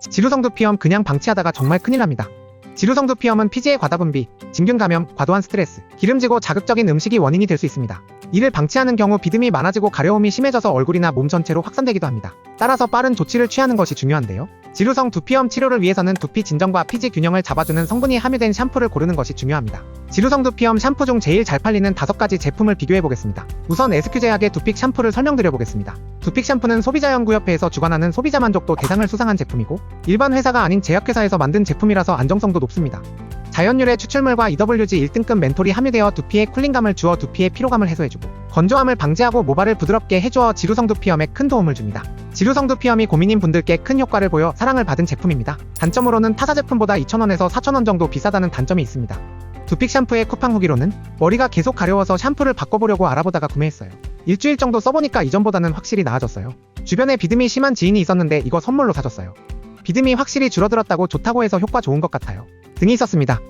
지루성 두 피염 그냥 방치하다가 정말 큰일 납니다. 지루성 두 피염은 피지의 과다분비, 진균 감염, 과도한 스트레스, 기름지고 자극적인 음식이 원인이 될 수 있습니다. 이를 방치하는 경우 비듬이 많아지고 가려움이 심해져서 얼굴이나 몸 전체로 확산되기도 합니다. 따라서 빠른 조치를 취하는 것이 중요한데요. 지루성 두피염 치료를 위해서는 두피 진정과 피지 균형을 잡아주는 성분이 함유된 샴푸를 고르는 것이 중요합니다. 지루성 두피염 샴푸 중 제일 잘 팔리는 다섯 가지 제품을 비교해 보겠습니다. 우선 SQ제약의 두픽 샴푸를 설명드려 보겠습니다. 두픽 샴푸는 소비자연구협회에서 주관하는 소비자 만족도 대상을 수상한 제품이고 일반 회사가 아닌 제약회사에서 만든 제품이라서 안정성도 높습니다. 자연유래 추출물과 EWG 1등급 멘톨이 함유되어 두피에 쿨링감을 주어 두피의 피로감을 해소해주고 건조함을 방지하고 모발을 부드럽게 해주어 지루성 두피염에 큰 도움을 줍니다. 지루성 두 피염이 고민인 분들께 큰 효과를 보여 사랑을 받은 제품입니다. 단점으로는 타사 제품보다 2,000원에서 4,000원 정도 비싸다는 단점이 있습니다. 두픽 샴푸의 쿠팡 후기로는 머리가 계속 가려워서 샴푸를 바꿔보려고 알아보다가 구매했어요. 일주일 정도 써보니까 이전보다는 확실히 나아졌어요. 주변에 비듬이 심한 지인이 있었는데 이거 선물로 사줬어요. 비듬이 확실히 줄어들었다고 좋다고 해서 효과 좋은 것 같아요. 등이 있었습니다.